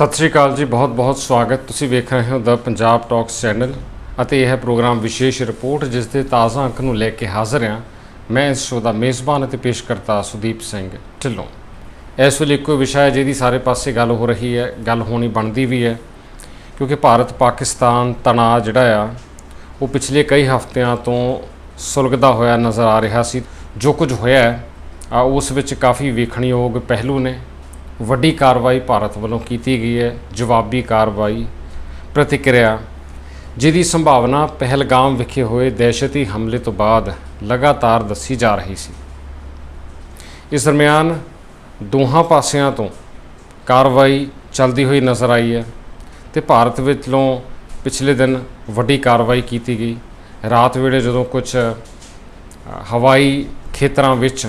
ਸਤਿ ਸ਼੍ਰੀ ਅਕਾਲ ਜੀ ਬਹੁਤ-ਬਹੁਤ ਸਵਾਗਤ। ਤੁਸੀਂ ਵੇਖ ਰਹੇ ਹੋ ਦ ਪੰਜਾਬ ਟਾਕਸ ਚੈਨਲ ਅਤੇ ਇਹ ਹੈ ਪ੍ਰੋਗਰਾਮ ਵਿਸ਼ੇਸ਼ ਰਿਪੋਰਟ, ਜਿਸ ਦੇ ਤਾਜ਼ਾ ਅੰਕ ਨੂੰ ਲੈ ਕੇ ਹਾਜ਼ਰ ਹਾਂ ਮੈਂ ਇਸ ਸ਼ੋਅ ਦਾ ਮੇਜ਼ਬਾਨ ਅਤੇ ਪੇਸ਼ਕਰਤਾ ਸੁਦੀਪ ਸਿੰਘ ਢਿੱਲੋਂ। ਇਸ ਵੇਲੇ ਇੱਕੋ ਵਿਸ਼ਾ ਹੈ ਜਿਹਦੀ ਸਾਰੇ ਪਾਸੇ ਗੱਲ ਹੋ ਰਹੀ ਹੈ, ਗੱਲ ਹੋਣੀ ਬਣਦੀ ਵੀ ਹੈ, ਕਿਉਂਕਿ ਭਾਰਤ, ਪਾਕਿਸਤਾਨ ਤਣਾਅ ਜਿਹੜਾ ਆ, ਉਹ ਪਿਛਲੇ ਕਈ ਹਫ਼ਤਿਆਂ ਤੋਂ ਸੁਲਗਦਾ ਹੋਇਆ ਨਜ਼ਰ ਆ ਰਿਹਾ ਸੀ। ਜੋ ਕੁਝ ਹੋਇਆ ਆ ਉਸ ਵਿੱਚ ਕਾਫੀ ਵੇਖਣਯੋਗ ਪਹਿਲੂ ਨੇ। ਵੱਡੀ ਕਾਰਵਾਈ ਭਾਰਤ ਵੱਲੋਂ ਕੀਤੀ ਗਈ ਹੈ, ਜਵਾਬੀ ਕਾਰਵਾਈ ਪ੍ਰਤੀਕਿਰਿਆ, ਜਿਹਦੀ ਸੰਭਾਵਨਾ ਪਹਿਲਗਾਮ ਵਿਖੇ ਹੋਏ ਦਹਿਸ਼ਤੀ ਹਮਲੇ ਤੋਂ ਬਾਅਦ ਲਗਾਤਾਰ ਦੱਸੀ ਜਾ ਰਹੀ ਸੀ। ਇਸ ਦਰਮਿਆਨ ਦੋਹਾਂ ਪਾਸਿਆਂ ਤੋਂ ਕਾਰਵਾਈ ਚੱਲਦੀ ਹੋਈ ਨਜ਼ਰ ਆਈ ਹੈ ਤੇ ਭਾਰਤ ਵਿੱਚੋਂ ਪਿਛਲੇ ਦਿਨ ਵੱਡੀ ਕਾਰਵਾਈ ਕੀਤੀ ਗਈ। ਰਾਤ ਵੇਲੇ ਜਦੋਂ ਕੁਝ ਹਵਾਈ ਖੇਤਰਾਂ ਵਿੱਚ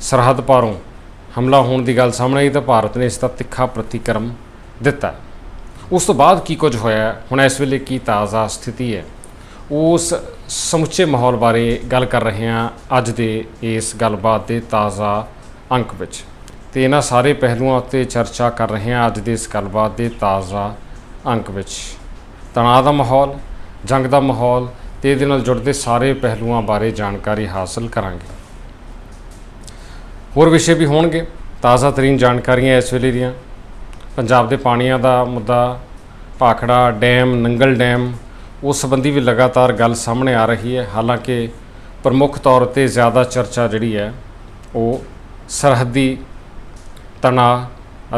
ਸਰਹੱਦ ਪਾਰੋਂ ਹਮਲਾ ਹੋਣ ਦੀ ਗੱਲ ਸਾਹਮਣੇ ਆਈ ਤਾਂ ਭਾਰਤ ਨੇ ਇਸ ਦਾ ਤਿੱਖਾ ਪ੍ਰਤੀਕਰਮ ਦਿੱਤਾ। ਉਸ ਤੋਂ ਬਾਅਦ ਕੀ ਕੁਝ ਹੋਇਆ? ਹੁਣ ਇਸ ਵੇਲੇ ਕੀ ਤਾਜ਼ਾ ਸਥਿਤੀ ਹੈ? ਉਸ ਸਮੁੱਚੇ ਮਾਹੌਲ ਬਾਰੇ ਗੱਲ ਕਰ ਰਹੇ ਹਾਂ ਅੱਜ ਦੇ ਇਸ ਗੱਲਬਾਤ ਦੇ ਤਾਜ਼ਾ ਅੰਕ ਵਿੱਚ। ਤੇ ਇਹਨਾਂ ਸਾਰੇ ਪਹਿਲੂਆਂ ਉੱਤੇ ਚਰਚਾ ਕਰ ਰਹੇ ਹਾਂ ਅੱਜ ਦੇ ਇਸ ਗੱਲਬਾਤ ਦੇ ਤਾਜ਼ਾ ਅੰਕ ਵਿੱਚ। ਤਣਾਅ ਦਾ ਮਾਹੌਲ, ਜੰਗ ਦਾ ਮਾਹੌਲ ਤੇ ਇਹਦੇ ਨਾਲ ਜੁੜਦੇ ਸਾਰੇ ਪਹਿਲੂਆਂ ਬਾਰੇ ਜਾਣਕਾਰੀ ਹਾਸਲ ਕਰਾਂਗੇ। ਹੋਰ ਵਿਸ਼ੇ ਵੀ ਹੋਣਗੇ। ਤਾਜ਼ਾ ਤਰੀਨ ਜਾਣਕਾਰੀਆਂ ਇਸ ਵੇਲੇ ਦੀਆਂ। ਪੰਜਾਬ ਦੇ ਪਾਣੀਆਂ ਦਾ ਮੁੱਦਾ, ਭਾਖੜਾ ਡੈਮ, ਨੰਗਲ ਡੈਮ, ਉਸ ਸੰਬੰਧੀ ਵੀ ਲਗਾਤਾਰ ਗੱਲ ਸਾਹਮਣੇ ਆ ਰਹੀ ਹੈ। ਹਾਲਾਂਕਿ ਪ੍ਰਮੁੱਖ ਤੌਰ ਤੇ ਜ਼ਿਆਦਾ ਚਰਚਾ ਜਿਹੜੀ ਹੈ, ਉਹ ਸਰਹੱਦੀ ਤਣਾਅ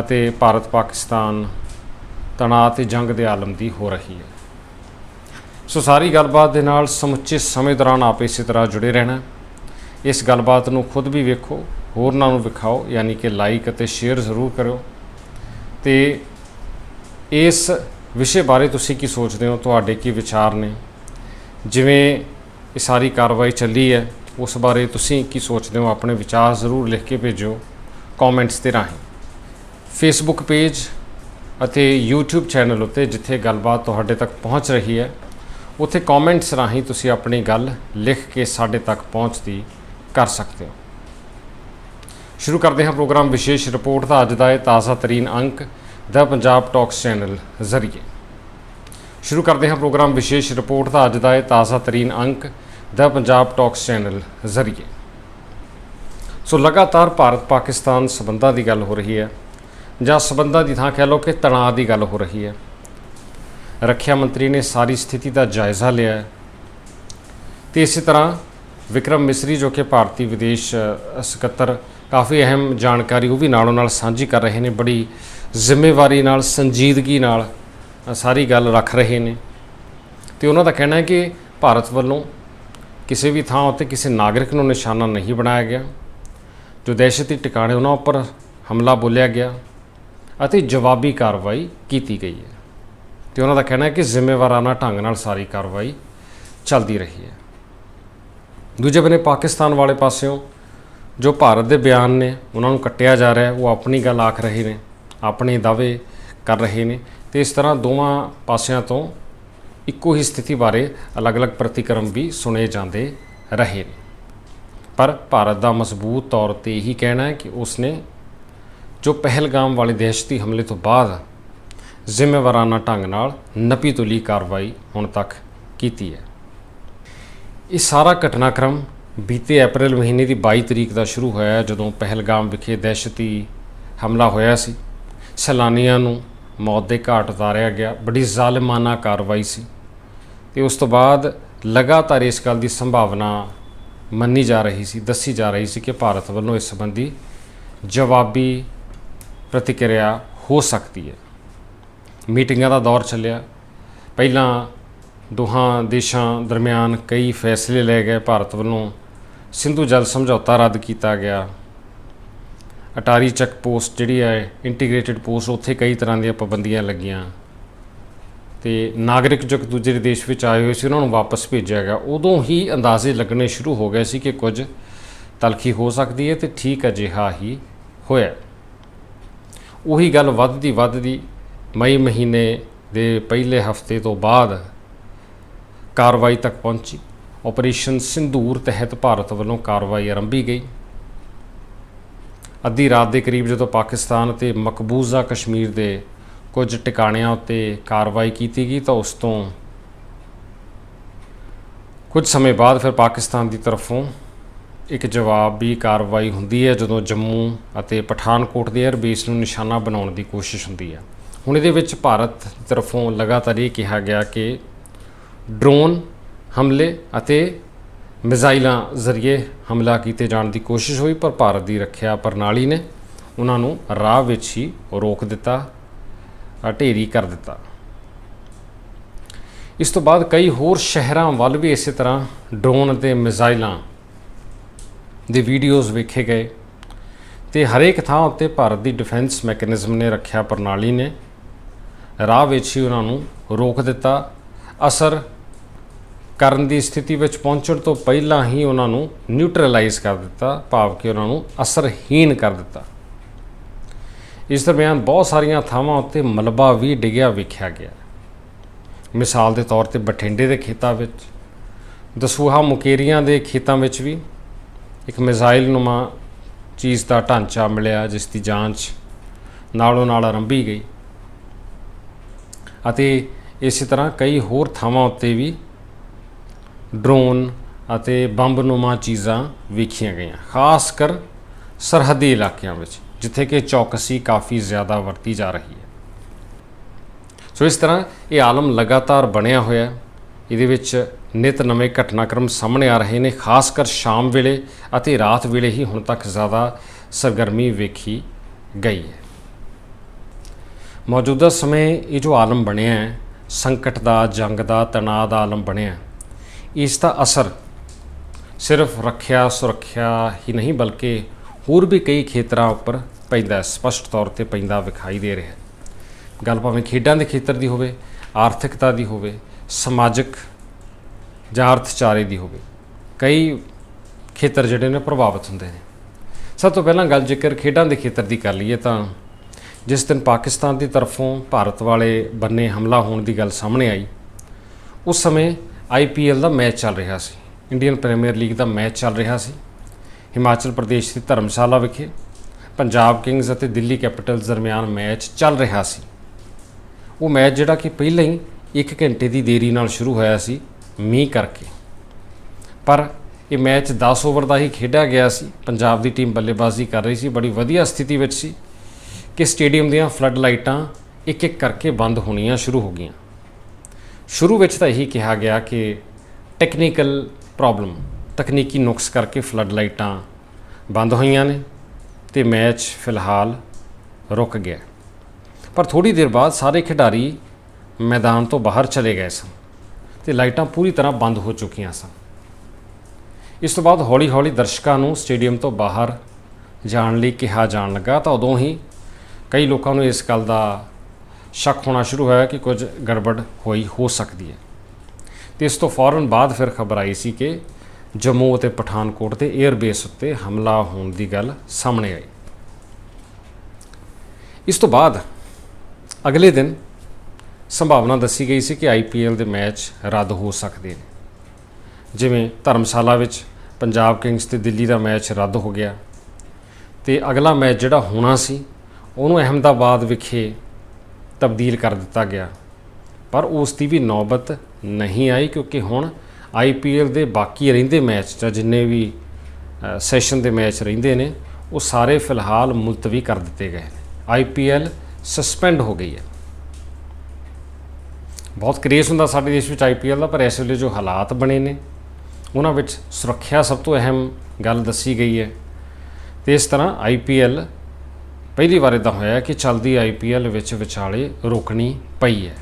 ਅਤੇ ਭਾਰਤ ਪਾਕਿਸਤਾਨ ਤਣਾਅ ਤੇ ਜੰਗ ਦੇ ਆਲਮ ਦੀ ਹੋ ਰਹੀ ਹੈ। ਸੋ ਸਾਰੀ ਗੱਲਬਾਤ ਦੇ ਨਾਲ ਸਮੁੱਚੇ ਸਮੇਂ ਦੌਰਾਨ ਆਪ ਇਸੇ ਤਰ੍ਹਾਂ ਜੁੜੇ ਰਹਿਣਾ। ਇਸ ਗੱਲਬਾਤ ਨੂੰ ਖੁਦ ਵੀ ਵੇਖੋ। ਹੋਰਨਾਂ ਨੂੰ ਵਿਖਾਓ, ਯਾਨੀ ਕਿ ਲਾਈਕ ਅਤੇ ਸ਼ੇਅਰ ਜ਼ਰੂਰ ਕਰਿਓ। ਤੇ ਇਸ ਵਿਸ਼ੇ ਬਾਰੇ ਤੁਸੀਂ ਕੀ ਸੋਚਦੇ ਹੋ? ਤੁਹਾਡੇ ਕੀ ਵਿਚਾਰ ਨੇ? ਜਿਵੇਂ ਇਹ ਸਾਰੀ ਕਾਰਵਾਈ ਚੱਲੀ ਹੈ, ਉਸ ਬਾਰੇ ਤੁਸੀਂ ਕੀ ਸੋਚਦੇ ਹੋ? ਆਪਣੇ ਵਿਚਾਰ ਜ਼ਰੂਰ ਲਿਖ ਕੇ ਭੇਜੋ ਕਮੈਂਟਸ ਤੇ ਰਾਹੀਂ। ਫੇਸਬੁੱਕ ਪੇਜ ਅਤੇ YouTube ਚੈਨਲ ਉੱਤੇ ਜਿੱਥੇ ਗੱਲਬਾਤ ਤੁਹਾਡੇ ਤੱਕ ਪਹੁੰਚ ਰਹੀ ਹੈ, ਉੱਥੇ ਕਮੈਂਟਸ ਰਾਹੀਂ ਤੁਸੀਂ ਆਪਣੀ ਗੱਲ ਲਿਖ ਕੇ ਸਾਡੇ ਤੱਕ ਪਹੁੰਚਦੀ ਕਰ ਸਕਦੇ ਹੋ। ਸ਼ੁਰੂ ਕਰਦੇ ਹਾਂ ਪ੍ਰੋਗਰਾਮ ਵਿਸ਼ੇਸ਼ ਰਿਪੋਰਟ ਦਾ। ਅੱਜ ਦਾ ਇਹ ਤਾਜ਼ਾ ਤਰੀਨ ਅੰਕ ਦਾ ਪੰਜਾਬ ਟਾਕਸ ਚੈਨਲ ਜ਼ਰੀਏ। ਸ਼ੁਰੂ ਕਰਦੇ ਹਾਂ ਪ੍ਰੋਗਰਾਮ ਵਿਸ਼ੇਸ਼ ਰਿਪੋਰਟ ਦਾ। ਅੱਜ ਦਾ ਇਹ ਤਾਜ਼ਾ ਤਰੀਨ ਅੰਕ ਦਾ ਪੰਜਾਬ ਟਾਕਸ ਚੈਨਲ ਜ਼ਰੀਏ। ਸੋ ਲਗਾਤਾਰ ਭਾਰਤ ਪਾਕਿਸਤਾਨ ਸਬੰਧਾਂ ਦੀ ਗੱਲ ਹੋ ਰਹੀ ਹੈ ਜਾਂ ਸਬੰਧਾਂ ਦੀ ਥਾਂ ਕਹਿ ਲਓ ਕਿ ਤਣਾਅ ਦੀ ਗੱਲ ਹੋ ਰਹੀ ਹੈ। ਰੱਖਿਆ ਮੰਤਰੀ ਨੇ ਸਾਰੀ ਸਥਿਤੀ ਦਾ ਜਾਇਜ਼ਾ ਲਿਆ ਹੈ। ਤੇ ਇਸੇ ਤਰ੍ਹਾਂ ਵਿਕਰਮ ਮਿਸਰੀ ਜੋ ਕਿ ਭਾਰਤੀ ਵਿਦੇਸ਼ ਸਕੱਤਰ ਕਾਫੀ ਅਹਿਮ ਜਾਣਕਾਰੀ ਉਹ ਵੀ ਨਾਲੋਂ ਨਾਲ ਸਾਂਝੀ ਕਰ ਰਹੇ ਨੇ, ਬੜੀ ਜ਼ਿੰਮੇਵਾਰੀ ਨਾਲ, ਸੰਜੀਦਗੀ ਨਾਲ ਸਾਰੀ ਗੱਲ ਰੱਖ ਰਹੇ ਨੇ। ਤੇ ਉਹਨਾਂ ਦਾ ਕਹਿਣਾ ਹੈ ਕਿ ਭਾਰਤ ਵੱਲੋਂ ਕਿਸੇ ਵੀ ਥਾਂ ਉੱਤੇ ਕਿਸੇ ਨਾਗਰਿਕ ਨੂੰ ਨਿਸ਼ਾਨਾ ਨਹੀਂ ਬਣਾਇਆ ਗਿਆ। ਜੋ ਦਹਿਸ਼ਤੀ ਟਿਕਾਣੇ ਉਹਨਾਂ ਉੱਪਰ ਹਮਲਾ ਬੋਲਿਆ ਗਿਆ ਅਤੇ ਜਵਾਬੀ ਕਾਰਵਾਈ ਕੀਤੀ ਗਈ ਹੈ। ਤੇ ਉਹਨਾਂ ਦਾ ਕਹਿਣਾ ਹੈ ਕਿ ਜ਼ਿੰਮੇਵਾਰਾਨਾ ਢੰਗ ਨਾਲ ਸਾਰੀ ਕਾਰਵਾਈ ਚੱਲਦੀ ਰਹੀ ਹੈ। ਦੂਜੇ ਬੰਨੇ ਪਾਕਿਸਤਾਨ ਵਾਲੇ ਪਾਸਿਓਂ ਜੋ ਭਾਰਤ ਦੇ ਬਿਆਨ ਨੇ, ਉਹਨਾਂ ਨੂੰ ਕੱਟਿਆ ਜਾ ਰਿਹਾ ਉਹ ਆਪਣੀ ਗੱਲ ਆਖ ਰਹੇ ਨੇ, ਆਪਣੇ ਦਾਅਵੇ ਕਰ ਰਹੇ ਨੇ ਤੇ ਇਸ ਤਰ੍ਹਾਂ ਦੋਵਾਂ ਪਾਸਿਆਂ ਤੋਂ ਇੱਕੋ ਹੀ ਸਥਿਤੀ ਬਾਰੇ ਅਲੱਗ-ਅਲੱਗ ਪ੍ਰਤੀਕਰਮ ਵੀ ਸੁਣੇ ਜਾਂਦੇ ਰਹੇ ਨੇ। ਪਰ ਭਾਰਤ ਦਾ ਮਜ਼ਬੂਤ ਤੌਰ ਤੇ ਇਹੀ ਕਹਿਣਾ ਹੈ ਕਿ ਉਸਨੇ ਜੋ ਪਹਿਲਗਾਮ ਵਾਲੇ ਦਹਿਸ਼ਤੀ ਹਮਲੇ ਤੋਂ ਬਾਅਦ ਜ਼ਿੰਮੇਵਾਰਾਨਾ ਢੰਗ ਨਾਲ ਨਪੀ ਤੁਲੀ ਕਾਰਵਾਈ ਹੁਣ ਤੱਕ ਕੀਤੀ ਹੈ। ਇਹ ਸਾਰਾ ਘਟਨਾਕ੍ਰਮ ਬੀਤੇ ਅਪ੍ਰੈਲ ਮਹੀਨੇ ਦੀ 22 ਤਰੀਕ ਦਾ ਸ਼ੁਰੂ ਹੋਇਆ ਜਦੋਂ ਪਹਿਲਗਾਮ ਵਿਖੇ ਦਹਿਸ਼ਤੀ ਹਮਲਾ ਹੋਇਆ ਸੀ। ਸੈਲਾਨੀਆਂ ਨੂੰ ਮੌਤ ਦੇ ਘਾਟ ਉਤਾਰਿਆ ਗਿਆ। ਬੜੀ ਜ਼ਾਲਮਾਨਾ ਕਾਰਵਾਈ ਸੀ ਤੇ ਉਸ ਤੋਂ ਬਾਅਦ ਲਗਾਤਾਰ ਇਸ ਗੱਲ ਦੀ ਸੰਭਾਵਨਾ ਮੰਨੀ ਜਾ ਰਹੀ ਸੀ, ਦੱਸੀ ਜਾ ਰਹੀ ਸੀ ਕਿ ਭਾਰਤ ਵੱਲੋਂ ਇਸ ਸੰਬੰਧੀ ਜਵਾਬੀ ਪ੍ਰਤੀਕਿਰਿਆ ਹੋ ਸਕਦੀ ਹੈ। ਮੀਟਿੰਗਾਂ ਦਾ ਦੌਰ ਚੱਲਿਆ। ਪਹਿਲਾਂ ਦੋਹਾਂ ਦੇਸ਼ਾਂ ਦਰਮਿਆਨ ਕਈ ਫੈਸਲੇ ਲਏ ਗਏ। ਭਾਰਤ ਵੱਲੋਂ ਸਿੰਧੂ ਜਲ ਸਮਝੌਤਾ ਰੱਦ ਕੀਤਾ ਗਿਆ। ਅਟਾਰੀ ਚੈੱਕ ਪੋਸਟ ਜਿਹੜੀ ਹੈ, ਇੰਟੀਗ੍ਰੇਟਿਡ ਪੋਸਟ, ਉੱਥੇ ਕਈ ਤਰ੍ਹਾਂ ਦੀਆਂ ਪਾਬੰਦੀਆਂ ਲੱਗੀਆਂ। ਤੇ ਨਾਗਰਿਕ ਜੋ ਇੱਕ ਦੂਜੇ ਦੇਸ਼ ਵਿੱਚ ਆਏ ਹੋਏ ਸੀ, ਉਹਨਾਂ ਨੂੰ ਵਾਪਸ ਭੇਜਿਆ ਗਿਆ। ਉਦੋਂ ਹੀ ਅੰਦਾਜ਼ੇ ਲੱਗਣੇ ਸ਼ੁਰੂ ਹੋ ਗਏ ਸੀ ਕਿ ਕੁਝ ਤਲਖੀ ਹੋ ਸਕਦੀ ਹੈ ਤੇ ਠੀਕ ਅਜਿਹਾ ਹੀ ਹੋਇਆ। ਉਹੀ ਗੱਲ ਵੱਧਦੀ ਵੱਧਦੀ ਮਈ ਮਹੀਨੇ ਦੇ ਪਹਿਲੇ ਹਫ਼ਤੇ ਤੋਂ ਬਾਅਦ ਕਾਰਵਾਈ ਤੱਕ ਪਹੁੰਚੀ। ਆਪਰੇਸ਼ਨ ਸਿੰਧੂਰ ਤਹਿਤ ਭਾਰਤ ਵੱਲੋਂ ਕਾਰਵਾਈ ਆਰੰਭੀ ਗਈ। ਅੱਧੀ ਰਾਤ ਦੇ ਕਰੀਬ ਜਦੋਂ ਪਾਕਿਸਤਾਨ ਤੇ ਮਕਬੂਜ਼ਾ ਕਸ਼ਮੀਰ ਦੇ ਕੁਝ ਟਿਕਾਣਿਆਂ ਉੱਤੇ ਕਾਰਵਾਈ ਕੀਤੀ ਗਈ ਤਾਂ ਉਸ ਤੋਂ ਕੁਝ ਸਮੇਂ ਬਾਅਦ ਫਿਰ ਪਾਕਿਸਤਾਨ ਦੀ ਤਰਫੋਂ ਇੱਕ ਜਵਾਬੀ ਕਾਰਵਾਈ ਹੁੰਦੀ ਹੈ, ਜਦੋਂ ਜੰਮੂ ਅਤੇ ਪਠਾਨਕੋਟ ਦੇ 에ਅਰ ਬੇਸ ਨੂੰ ਨਿਸ਼ਾਨਾ ਬਣਾਉਣ ਦੀ ਕੋਸ਼ਿਸ਼ ਹੁੰਦੀ ਹੈ। ਹੁਣ ਇਹਦੇ ਵਿੱਚ ਭਾਰਤ ਦੀ ਤਰਫੋਂ ਲਗਾਤਾਰ ਇਹ ਕਿਹਾ ਗਿਆ ਕਿ ਡਰੋਨ ਹਮਲੇ ਅਤੇ ਮਿਜ਼ਾਈਲਾਂ ਜ਼ਰੀਏ ਹਮਲਾ ਕੀਤੇ ਜਾਣ ਦੀ ਕੋਸ਼ਿਸ਼ ਹੋਈ, ਪਰ ਭਾਰਤ ਦੀ ਰੱਖਿਆ ਪ੍ਰਣਾਲੀ ਨੇ ਉਹਨਾਂ ਨੂੰ ਰਾਹ ਵਿੱਚ ਹੀ ਰੋਕ ਦਿੱਤਾ, ਢੇਰੀ ਕਰ ਦਿੱਤਾ। ਇਸ ਤੋਂ ਬਾਅਦ ਕਈ ਹੋਰ ਸ਼ਹਿਰਾਂ ਵੱਲ ਵੀ ਇਸੇ ਤਰ੍ਹਾਂ ਡਰੋਨ ਅਤੇ ਮਿਜ਼ਾਈਲਾਂ ਦੇ ਵੀਡੀਓਜ਼ ਵੇਖੇ ਗਏ ਤੇ ਹਰੇਕ ਥਾਂ ਉੱਤੇ ਭਾਰਤ ਦੀ ਡਿਫੈਂਸ ਮੈਕੈਨਿਜ਼ਮ ਨੇ ਰੱਖਿਆ ਪ੍ਰਣਾਲੀ ਨੇ ਰਾਹ ਵਿੱਚ ਹੀ ਉਹਨਾਂ ਨੂੰ ਰੋਕ ਦਿੱਤਾ। ਅਸਰ ਕਰਨ ਦੀ ਸਥਿਤੀ ਵਿੱਚ ਪਹੁੰਚਣ ਤੋਂ ਪਹਿਲਾਂ ਹੀ ਉਹਨਾਂ ਨੂੰ ਨਿਊਟਰਲਾਈਜ਼ ਕਰ ਦਿੱਤਾ, ਭਾਵ ਕਿ ਉਹਨਾਂ ਨੂੰ ਅਸਰਹੀਣ ਕਰ ਦਿੱਤਾ। ਇਸ ਦਰਮਿਆਨ ਬਹੁਤ ਸਾਰੀਆਂ ਥਾਵਾਂ ਉੱਤੇ ਮਲਬਾ ਵੀ ਡਿੱਗਿਆ ਵੇਖਿਆ ਗਿਆ। ਮਿਸਾਲ ਦੇ ਤੌਰ ਤੇ ਬਠਿੰਡੇ ਦੇ ਖੇਤਾਂ ਵਿੱਚ, ਦਸੂਹਾ ਮੁਕੇਰੀਆਂ ਦੇ ਖੇਤਾਂ ਵਿੱਚ ਵੀ ਇੱਕ ਮਿਜ਼ਾਈਲ ਨੁਮਾ ਚੀਜ਼ ਦਾ ਢਾਂਚਾ ਮਿਲਿਆ, ਜਿਸ ਦੀ ਜਾਂਚ ਨਾਲੋਂ ਨਾਲ ਆਰੰਭੀ ਗਈ। ਅਤੇ ਇਸੇ ਤਰ੍ਹਾਂ ਕਈ ਹੋਰ ਥਾਵਾਂ ਉੱਤੇ ਵੀ ਡਰੋਨ ਅਤੇ ਬੰਬ ਨੁਮਾ ਚੀਜ਼ਾਂ ਵੇਖੀਆਂ ਗਈਆਂ ਖਾਸ ਕਰ ਸਰਹੱਦੀ ਇਲਾਕਿਆਂ ਵਿੱਚ ਜਿੱਥੇ ਕਿ ਚੌਕਸੀ ਕਾਫੀ ਜ਼ਿਆਦਾ ਵਰਤੀ ਜਾ ਰਹੀ ਹੈ। ਸੋ ਇਸ ਤਰ੍ਹਾਂ ਇਹ ਆਲਮ ਲਗਾਤਾਰ ਬਣਿਆ ਹੋਇਆ ਹੈ। ਇਹਦੇ ਵਿੱਚ ਨਿਤ ਨਵੇਂ ਘਟਨਾਕ੍ਰਮ ਸਾਹਮਣੇ ਆ ਰਹੇ ਨੇ ਖਾਸ ਕਰ ਸ਼ਾਮ ਵੇਲੇ ਅਤੇ ਰਾਤ ਵੇਲੇ ਹੀ ਹੁਣ ਤੱਕ ਜ਼ਿਆਦਾ ਸਰਗਰਮੀ ਵੇਖੀ ਗਈ ਹੈ। ਮੌਜੂਦਾ ਸਮੇਂ ਇਹ ਜੋ ਆਲਮ ਬਣਿਆ ਹੈ ਸੰਕਟ ਦਾ ਜੰਗ ਦਾ ਤਣਾਅ ਦਾ ਆਲਮ ਬਣਿਆ ਹੈ, ਇਸ ਦਾ ਅਸਰ ਸਿਰਫ ਰੱਖਿਆ, ਸੁਰੱਖਿਆ ਹੀ ਨਹੀਂ ਬਲਕਿ ਹੋਰ ਵੀ ਕਈ ਖੇਤਰਾਂ ਉੱਪਰ ਪੈਂਦਾ ਹੈ, ਸਪਸ਼ਟ ਤੌਰ ਤੇ ਪੈਂਦਾ ਵਿਖਾਈ ਦੇ ਰਿਹਾ ਗੱਲ ਭਾਵੇਂ ਖੇਡਾਂ ਦੇ ਖੇਤਰ ਦੀ ਹੋਵੇ, ਆਰਥਿਕਤਾ ਦੀ ਹੋਵੇ, ਸਮਾਜਿਕ ਜਾਂ ਅਰਥਚਾਰੇ ਦੀ ਹੋਵੇ, ਕਈ ਖੇਤਰ ਜਿਹੜੇ ਨੇ ਪ੍ਰਭਾਵਿਤ ਹੁੰਦੇ ਨੇ। ਸਭ ਤੋਂ ਪਹਿਲਾਂ ਗੱਲ ਜੇਕਰ ਖੇਡਾਂ ਦੇ ਖੇਤਰ ਦੀ ਕਰ ਲਈਏ ਤਾਂ ਜਿਸ ਦਿਨ ਪਾਕਿਸਤਾਨ ਦੀ ਤਰਫੋਂ ਭਾਰਤ ਵਾਲੇ ਬੰਨੇ ਹਮਲਾ ਹੋਣ ਦੀ ਗੱਲ ਸਾਹਮਣੇ ਆਈ, ਉਸ ਸਮੇਂ ਆਈਪੀਐਲ ਦਾ ਮੈਚ ਚੱਲ ਰਿਹਾ ਸੀ। ਇੰਡੀਅਨ ਪ੍ਰੀਮੀਅਰ ਲੀਗ ਦਾ ਮੈਚ ਚੱਲ ਰਿਹਾ ਸੀ। ਹਿਮਾਚਲ ਪ੍ਰਦੇਸ਼ ਦੀ ਧਰਮਸ਼ਾਲਾ ਵਿਖੇ ਪੰਜਾਬ ਕਿੰਗਜ਼ ਅਤੇ ਦਿੱਲੀ ਕੈਪੀਟਲਸ ਦਰਮਿਆਨ ਮੈਚ ਚੱਲ ਰਿਹਾ ਸੀ। ਉਹ ਮੈਚ ਜਿਹੜਾ ਕਿ ਪਹਿਲਾਂ ਹੀ 1 ਘੰਟੇ ਦੀ ਦੇਰੀ ਨਾਲ ਸ਼ੁਰੂ ਹੋਇਆ ਸੀ, ਮੀਂਹ ਕਰਕੇ। ਪਰ ਇਹ ਮੈਚ 10 ਓਵਰ ਦਾ ਹੀ ਖੇਡਿਆ ਗਿਆ ਸੀ। ਪੰਜਾਬ ਦੀ ਟੀਮ ਬੱਲੇਬਾਜ਼ੀ ਕਰ ਰਹੀ ਸੀ, ਬੜੀ ਵਧੀਆ ਸਥਿਤੀ ਵਿੱਚ ਸੀ ਕਿ ਸਟੇਡੀਅਮ ਦੀਆਂ ਫਲੱਡ ਲਾਈਟਾਂ ਇੱਕ ਇੱਕ ਕਰਕੇ ਬੰਦ ਹੋਣੀਆਂ ਸ਼ੁਰੂ ਹੋ ਗਈਆਂ। ਸ਼ੁਰੂ ਵਿੱਚ ਤਾਂ ਇਹੀ ਕਿਹਾ ਗਿਆ ਕਿ ਟੈਕਨੀਕਲ ਪ੍ਰੋਬਲਮ ਤਕਨੀਕੀ ਨੁਕਸ ਕਰਕੇ ਫਲੱਡ ਲਾਈਟਾਂ ਬੰਦ ਹੋਈਆਂ ਨੇ ਤੇ ਮੈਚ ਫਿਲਹਾਲ ਰੁਕ ਗਿਆ। ਪਰ ਥੋੜੀ ਦੇਰ ਬਾਅਦ ਸਾਰੇ ਖਿਡਾਰੀ ਮੈਦਾਨ ਤੋਂ ਬਾਹਰ ਚਲੇ ਗਏ ਸਨ ਤੇ ਲਾਈਟਾਂ ਪੂਰੀ ਤਰ੍ਹਾਂ ਬੰਦ ਹੋ ਚੁੱਕੀਆਂ ਸਨ। ਇਸ ਤੋਂ ਬਾਅਦ ਹੌਲੀ-ਹੌਲੀ ਦਰਸ਼ਕਾਂ ਨੂੰ ਸਟੇਡੀਅਮ ਤੋਂ ਬਾਹਰ ਜਾਣ ਲਈ ਕਿਹਾ ਜਾਣ ਲੱਗਾ ਤਾਂ ਉਦੋਂ ਹੀ ਕਈ ਲੋਕਾਂ ਨੂੰ ਇਸ ਗੱਲ ਦਾ ਸ਼ੱਕ ਹੋਣਾ ਸ਼ੁਰੂ ਹੋਇਆ ਕਿ ਕੁਝ ਗੜਬੜ ਹੋਈ, ਹੋ ਸਕਦੀ ਹੈ। ਤੇ ਇਸ ਤੋਂ ਫੌਰਨ ਬਾਅਦ ਫਿਰ ਖਬਰ ਆਈ ਸੀ ਕਿ ਜੰਮੂ ਅਤੇ ਪਠਾਨਕੋਟ ਦੇ 에ਅਰ ਬੇਸ ਉੱਤੇ ਹਮਲਾ ਹੋਣ ਦੀ ਗੱਲ ਸਾਹਮਣੇ ਆਈ। ਇਸ ਤੋਂ ਬਾਅਦ ਅਗਲੇ ਦਿਨ ਸੰਭਾਵਨਾ ਦੱਸੀ ਗਈ ਸੀ ਕਿ ਆਈਪੀਐਲ ਦੇ ਮੈਚ ਰੱਦ ਹੋ ਸਕਦੇ ਨੇ। ਜਿਵੇਂ ਧਰਮਸ਼ਾਲਾ ਵਿੱਚ ਪੰਜਾਬ ਕਿੰਗਸ ਤੇ ਦਿੱਲੀ ਦਾ ਮੈਚ ਰੱਦ ਹੋ ਗਿਆ ਤੇ ਅਗਲਾ ਮੈਚ ਜਿਹੜਾ ਹੋਣਾ ਸੀ, ਉਹਨੂੰ ਅਹਿਮਦਾਬਾਦ ਵਿਖੇ ਤਬਦੀਲ ਕਰ ਦਿੱਤਾ ਗਿਆ। ਪਰ ਉਸ ਦੀ ਵੀ ਨੌਬਤ ਨਹੀਂ ਆਈ ਕਿਉਂਕਿ ਹੁਣ ਆਈਪੀਐਲ ਦੇ ਬਾਕੀ ਰਹਿੰਦੇ ਮੈਚ ਜਾਂ ਜਿੰਨੇ ਵੀ ਸੈਸ਼ਨ ਦੇ ਮੈਚ ਰਹਿੰਦੇ ਨੇ, ਉਹ ਸਾਰੇ ਫਿਲਹਾਲ ਮੁਲਤਵੀ ਕਰ ਦਿੱਤੇ ਗਏ ਨੇ। ਆਈਪੀਐਲ ਸਸਪੈਂਡ ਹੋ ਗਈ ਹੈ। ਬਹੁਤ ਕ੍ਰੇਜ਼ ਹੁੰਦਾ ਸਾਡੇ ਦੇਸ਼ ਵਿੱਚ ਆਈਪੀਐਲ ਦਾ, ਪਰ ਇਸ ਵੇਲੇ ਜੋ ਹਾਲਾਤ ਬਣੇ ਨੇ, ਉਹਨਾਂ ਵਿੱਚ ਸੁਰੱਖਿਆ ਸਭ ਤੋਂ ਅਹਿਮ ਗੱਲ ਦੱਸੀ ਗਈ ਹੈ। ਤੇ ਇਸ ਤਰ੍ਹਾਂ ਆਈਪੀਐਲ ਪਹਿਲੀ ਵਾਰ ਇਦਾਂ ਹੋਇਆ ਕਿ ਚਲਦੀ ਆਈਪੀਐਲ ਵਿੱਚ ਵਿਚਾਲੇ ਰੋਕਣੀ ਪਈ ਹੈ।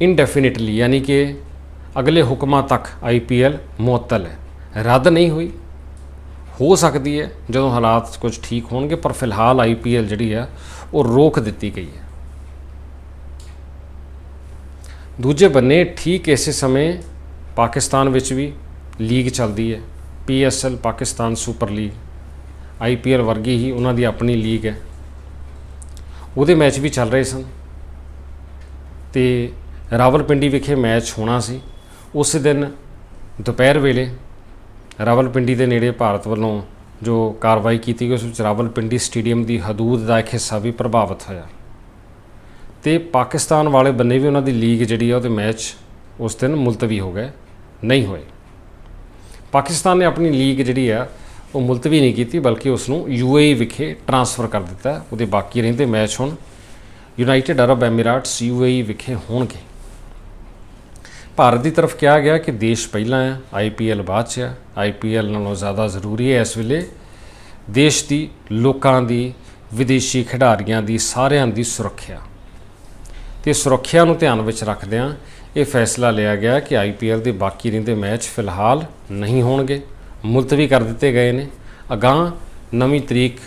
ਇਨਡੈਫੀਨਿਟਲੀ ਯਾਨੀ ਕਿ ਅਗਲੇ ਹੁਕਮਾਂ ਤੱਕ ਆਈਪੀਐਲ ਮੁਅੱਤਲ ਹੈ। ਰੱਦ ਨਹੀਂ ਹੋਈ। ਹੋ ਸਕਦੀ ਹੈ ਜਦੋਂ ਹਾਲਾਤ ਕੁਝ ਠੀਕ ਹੋਣਗੇ, ਪਰ ਫਿਲਹਾਲ ਆਈਪੀਐਲ ਜਿਹੜੀ ਹੈ, ਉਹ ਰੋਕ ਦਿੱਤੀ ਗਈ ਹੈ। ਦੂਜੇ ਬੰਨੇ ਠੀਕ ਇਸੇ ਸਮੇਂ ਪਾਕਿਸਤਾਨ ਵਿੱਚ ਵੀ ਲੀਗ ਚੱਲਦੀ ਹੈ। PSL Pakistan super league. IPL ਵਰਗੀ ਹੀ ਉਹਨਾਂ ਦੀ ਆਪਣੀ ਲੀਗ ਹੈ। ਉਹਦੇ ਮੈਚ ਵੀ ਚੱਲ ਰਹੇ ਸਨ। ਤੇ ਰਾਵਲਪਿੰਡੀ ਵਿਖੇ ਮੈਚ ਹੋਣਾ ਸੀ। ਉਸ ਦਿਨ ਦੁਪਹਿਰ ਵੇਲੇ ਰਾਵਲਪਿੰਡੀ ਦੇ ਨੇੜੇ ਭਾਰਤ ਵੱਲੋਂ ਜੋ ਕਾਰਵਾਈ ਕੀਤੀ ਗਈ, ਉਸ ਵਿੱਚ ਰਾਵਲਪਿੰਡੀ ਸਟੇਡੀਅਮ ਦੀ ਹਦੂਦ ਦਾ ਇੱਕ ਹਿੱਸਾ ਵੀ ਪ੍ਰਭਾਵਿਤ ਹੋਇਆ। ਤੇ ਪਾਕਿਸਤਾਨ ਵਾਲੇ ਬੰਨੇ ਵੀ ਉਹਨਾਂ ਦੀ ਲੀਗ ਜਿਹੜੀ ਆ, ਉਹਦੇ ਮੈਚ ਉਸ ਦਿਨ ਮੁਲਤਵੀ ਹੋ ਗਏ, ਨਹੀਂ ਹੋਏ। ਪਾਕਿਸਤਾਨ ਨੇ ਆਪਣੀ ਲੀਗ ਜਿਹੜੀ ਆ ਉਹ ਮੁਲਤਵੀ ਨਹੀਂ ਕੀਤੀ, ਬਲਕਿ ਉਸ ਨੂੰ ਯੂਏਈ ਵਿਖੇ ਟਰਾਂਸਫਰ ਕਰ ਦਿੱਤਾ। ਉਹਦੇ ਬਾਕੀ ਰਹਿੰਦੇ ਮੈਚ ਹੁਣ ਯੂਨਾਈਟਿਡ ਅਰਬ ਐਮੀਰਾਟਸ, ਯੂਏਈ ਵਿਖੇ ਹੋਣਗੇ। ਭਾਰਤ ਦੀ ਤਰਫ ਕਿਹਾ ਗਿਆ ਕਿ ਦੇਸ਼ ਪਹਿਲਾਂ ਹੈ ਆਈਪੀਐਲ ਬਾਅਦ 'ਚ ਹੈ। ਆਈਪੀਐਲ ਨਾਲੋਂ ਜ਼ਿਆਦਾ ਜ਼ਰੂਰੀ ਹੈ ਇਸ ਵੇਲੇ ਦੇਸ਼ ਦੀ ਲੋਕਾਂ ਦੀ, ਵਿਦੇਸ਼ੀ ਖਿਡਾਰੀਆਂ ਦੀ, ਸਾਰਿਆਂ ਦੀ ਸੁਰੱਖਿਆ। ਤੇ ਸੁਰੱਖਿਆ ਨੂੰ ਧਿਆਨ ਵਿੱਚ ਰੱਖਦਿਆਂ ਇਹ ਫੈਸਲਾ ਲਿਆ ਗਿਆ ਕਿ ਆਈਪੀਐਲ ਦੇ ਬਾਕੀ ਰਹਿੰਦੇ ਮੈਚ ਫਿਲਹਾਲ ਨਹੀਂ ਹੋਣਗੇ। ਮੁਲਤਵੀ ਕਰ ਦਿੱਤੇ ਗਏ ਨੇ। ਅਗਾਂਹ ਨਵੀਂ ਤਰੀਕ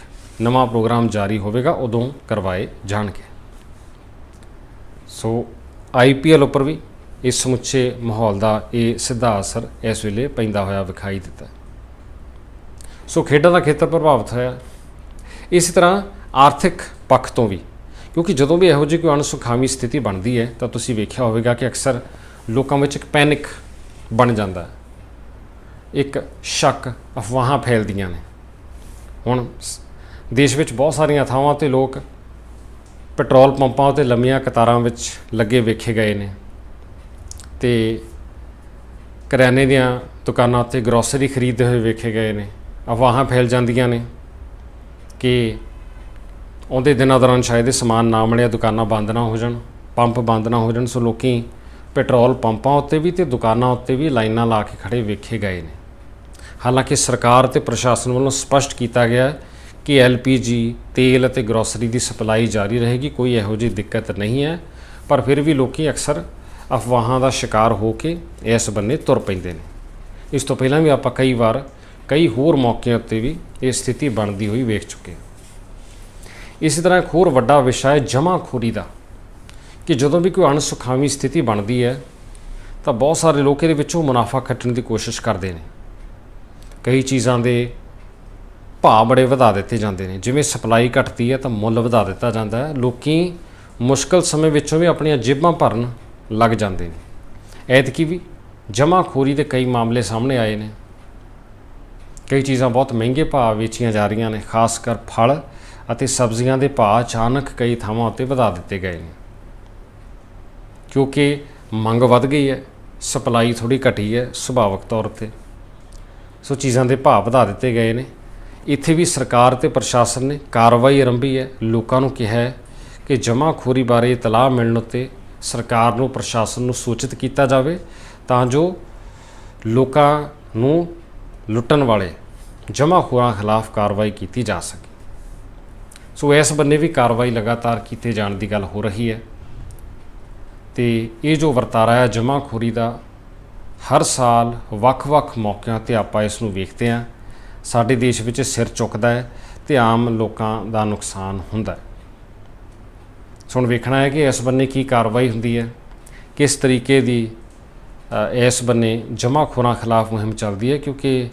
ਨਵਾਂ ਪ੍ਰੋਗਰਾਮ ਜਾਰੀ ਹੋਵੇਗਾ, ਉਦੋਂ ਕਰਵਾਏ ਜਾਣਗੇ। ਸੋ ਆਈਪੀਐਲ ਉੱਪਰ ਵੀ ਇਸ ਸਮੁੱਚੇ ਮਾਹੌਲ ਦਾ ਇਹ ਸਿੱਧਾ ਅਸਰ ਇਸ ਵੇਲੇ ਪੈਂਦਾ ਹੋਇਆ ਵਿਖਾਈ ਦਿੱਤਾ। ਸੋ ਖੇਡਾਂ ਦਾ ਖੇਤਰ ਪ੍ਰਭਾਵਿਤ ਹੋਇਆ। ਇਸੇ ਤਰ੍ਹਾਂ ਆਰਥਿਕ ਪੱਖ ਤੋਂ ਵੀ, ਕਿਉਂਕਿ ਜਦੋਂ ਵੀ ਇਹੋ ਜਿਹੀ ਕੋਈ ਅਣਸੁਖਾਵੀ ਸਥਿਤੀ ਬਣਦੀ ਹੈ, ਤਾਂ ਤੁਸੀਂ ਵੇਖਿਆ ਹੋਵੇਗਾ ਕਿ ਅਕਸਰ ਲੋਕਾਂ ਵਿੱਚ ਇੱਕ ਪੈਨਿਕ ਬਣ ਜਾਂਦਾ ਹੈ। ਇੱਕ ਸ਼ੱਕ ਅਫਵਾਹਾਂ ਫੈਲਦੀਆਂ ਨੇ। ਹੁਣ ਸ- ਦੇਸ਼ ਵਿੱਚ ਬਹੁਤ ਸਾਰੀਆਂ ਥਾਵਾਂ ਤੇ ਲੋਕ ਪੈਟਰੋਲ ਪੰਪਾਂ ਉਤੇ ਲੰਮੀਆਂ ਕਤਾਰਾਂ ਵਿੱਚ ਲੱਗੇ ਵੇਖੇ ਗਏ ਨੇ। ਤੇ ਕਰਿਆਨੇ ਦੀਆਂ ਦੁਕਾਨਾਂ ਉੱਤੇ ਗਰੋਸਰੀ ਖਰੀਦਦੇ ਹੋਏ ਵੇਖੇ ਗਏ ਨੇ। ਅਫਵਾਹਾਂ ਫੈਲ ਜਾਂਦੀਆਂ ਨੇ ਕਿ ਆਉਂਦੇ ਦਿਨਾਂ ਦੌਰਾਨ ਸ਼ਾਇਦ ਇਹ ਸਮਾਨ ਨਾ ਮਿਲਿਆ, ਦੁਕਾਨਾਂ ਬੰਦ ਨਾ ਹੋ ਜਾਣ, ਪੰਪ ਬੰਦ ਨਾ ਹੋ ਜਾਣ। ਸੋ ਲੋਕੀ ਪੈਟਰੋਲ ਪੰਪਾਂ ਉੱਤੇ ਵੀ ਤੇ ਦੁਕਾਨਾਂ ਉੱਤੇ ਵੀ ਲਾਈਨਾਂ ਲਾ ਕੇ ਖੜੇ ਵੇਖੇ ਗਏ ਨੇ। ਹਾਲਾਂਕਿ ਸਰਕਾਰ ਤੇ ਪ੍ਰਸ਼ਾਸਨ ਵੱਲੋਂ ਸਪਸ਼ਟ ਕੀਤਾ ਗਿਆ ਹੈ ਕਿ ਐਲਪੀਜੀ, ਤੇਲ ਅਤੇ ਗਰੋਸਰੀ ਦੀ ਸਪਲਾਈ ਜਾਰੀ ਰਹੇਗੀ, ਕੋਈ ਇਹੋ ਜਿਹੀ ਦਿੱਕਤ ਨਹੀਂ ਹੈ, ਪਰ ਫਿਰ ਵੀ ਲੋਕੀ ਅਕਸਰ ਅਫਵਾਹਾਂ ਦਾ ਸ਼ਿਕਾਰ ਹੋ ਕੇ ਇਸ ਬੰਨੇ ਤੁਰ ਪੈਂਦੇ ਨੇ। ਇਸ ਤੋਂ ਪਹਿਲਾਂ ਵੀ ਆਪਾਂ ਕਈ ਵਾਰ, ਕਈ ਹੋਰ ਮੌਕਿਆਂ ਉੱਤੇ ਵੀ ਇਹ ਸਥਿਤੀ ਬਣਦੀ ਹੋਈ ਵੇਖ ਚੁੱਕੇ ਹਾਂ। ਇਸੇ ਤਰ੍ਹਾਂ ਇੱਕ ਹੋਰ ਵੱਡਾ ਵਿਸ਼ਾ ਹੈ ਜਮਾਖੋਰੀ ਦਾ, ਕਿ ਜਦੋਂ ਵੀ ਕੋਈ ਅਣਸੁਖਾਵੀ ਸਥਿਤੀ ਬਣਦੀ ਹੈ, ਤਾਂ ਬਹੁਤ ਸਾਰੇ ਲੋਕ ਇਹਦੇ ਵਿੱਚੋਂ ਮੁਨਾਫਾ ਖੱਟਣ ਦੀ ਕੋਸ਼ਿਸ਼ ਕਰਦੇ ਨੇ। ਕਈ ਚੀਜ਼ਾਂ ਦੇ ਭਾਅ ਬੜੇ ਵਧਾ ਦਿੱਤੇ ਜਾਂਦੇ ਨੇ। ਜਿਵੇਂ ਸਪਲਾਈ ਘਟਦੀ ਹੈ ਤਾਂ ਮੁੱਲ ਵਧਾ ਦਿੱਤਾ ਜਾਂਦਾ ਹੈ। ਲੋਕੀ ਮੁਸ਼ਕਲ ਸਮੇਂ ਵਿੱਚੋਂ ਵੀ ਆਪਣੀਆਂ ਜੇਬਾਂ ਭਰਨ ਲੱਗ ਜਾਂਦੇ ਨੇ। ਐਤਕੀ ਵੀ ਜਮਾਖੋਰੀ ਦੇ ਕਈ ਮਾਮਲੇ ਸਾਹਮਣੇ ਆਏ ਨੇ। ਕਈ ਚੀਜ਼ਾਂ ਬਹੁਤ ਮਹਿੰਗੇ ਭਾਅ ਵੇਚੀਆਂ ਜਾ ਰਹੀਆਂ ਨੇ, ਖਾਸ ਕਰ ਫਲ ਅਤੇ ਸਬਜ਼ੀਆਂ ਦੇ ਭਾਅ ਅਚਾਨਕ ਕਈ ਥਾਵਾਂ ਉੱਤੇ ਵਧਾ ਦਿੱਤੇ ਗਏ ਨੇ। ਕਿਉਂਕਿ ਮੰਗ ਵੱਧ ਗਈ ਹੈ, ਸਪਲਾਈ ਥੋੜੀ ਘਟੀ ਹੈ ਸੁਭਾਵਕ ਤੌਰ ਤੇ ਸੋ ਚੀਜ਼ਾਂ ਦੇ ਭਾਅ ਵਧਾ ਦਿੱਤੇ ਗਏ ਨੇ। ਇੱਥੇ ਵੀ ਸਰਕਾਰ ਤੇ ਪ੍ਰਸ਼ਾਸਨ ਨੇ ਕਾਰਵਾਈ ਆਰੰਭੀ ਹੈ। ਲੋਕਾਂ ਨੂੰ ਕਿਹਾ ਹੈ ਕਿ ਜਮਾਖੋਰੀ ਬਾਰੇ ਇਤਲਾਹ ਮਿਲਣ ਉੱਤੇ ਸਰਕਾਰ ਨੂੰ, ਪ੍ਰਸ਼ਾਸਨ ਨੂੰ ਸੂਚਿਤ ਕੀਤਾ ਜਾਵੇ ਤਾਂ ਜੋ ਲੋਕਾਂ ਨੂੰ ਲੁੱਟਣ ਵਾਲੇ ਜਮਾਖੋਰਾਂ ਖਿਲਾਫ ਕਾਰਵਾਈ ਕੀਤੀ ਜਾ ਸਕੇ। ਸੋ ਇਸ ਬੰਨੇ ਵੀ ਕਾਰਵਾਈ ਲਗਾਤਾਰ ਕੀਤੇ ਜਾਣ ਦੀ ਗੱਲ ਹੋ ਰਹੀ ਹੈ ਤੇ ਇਹ ਜੋ ਵਰਤਾਰਾ ਹੈ ਜਮਾਖੋਰੀ ਦਾ ਹਰ ਸਾਲ ਵੱਖ-ਵੱਖ ਮੌਕਿਆਂ ਤੇ ਆਪਾਂ ਇਸ ਨੂੰ ਵੇਖਦੇ ਹਾਂ। ਸਾਡੇ ਦੇਸ਼ ਵਿੱਚ ਸਿਰ ਚੁੱਕਦਾ ਹੈ ਤੇ ਆਮ ਲੋਕਾਂ ਦਾ ਨੁਕਸਾਨ ਹੁੰਦਾ ਹੈ। ਹੁਣ ਵੇਖਣਾ ਹੈ ਕਿ ਇਸ ਬੰਨੇ ਕੀ ਕਾਰਵਾਈ ਹੁੰਦੀ ਹੈ, ਕਿਸ ਤਰੀਕੇ ਦੀ ਇਸ ਬੰਨੇ ਜਮਾਖੋਰਾਂ ਖਿਲਾਫ ਮੁਹਿੰਮ ਚੱਲਦੀ ਹੈ, ਕਿਉਂਕਿ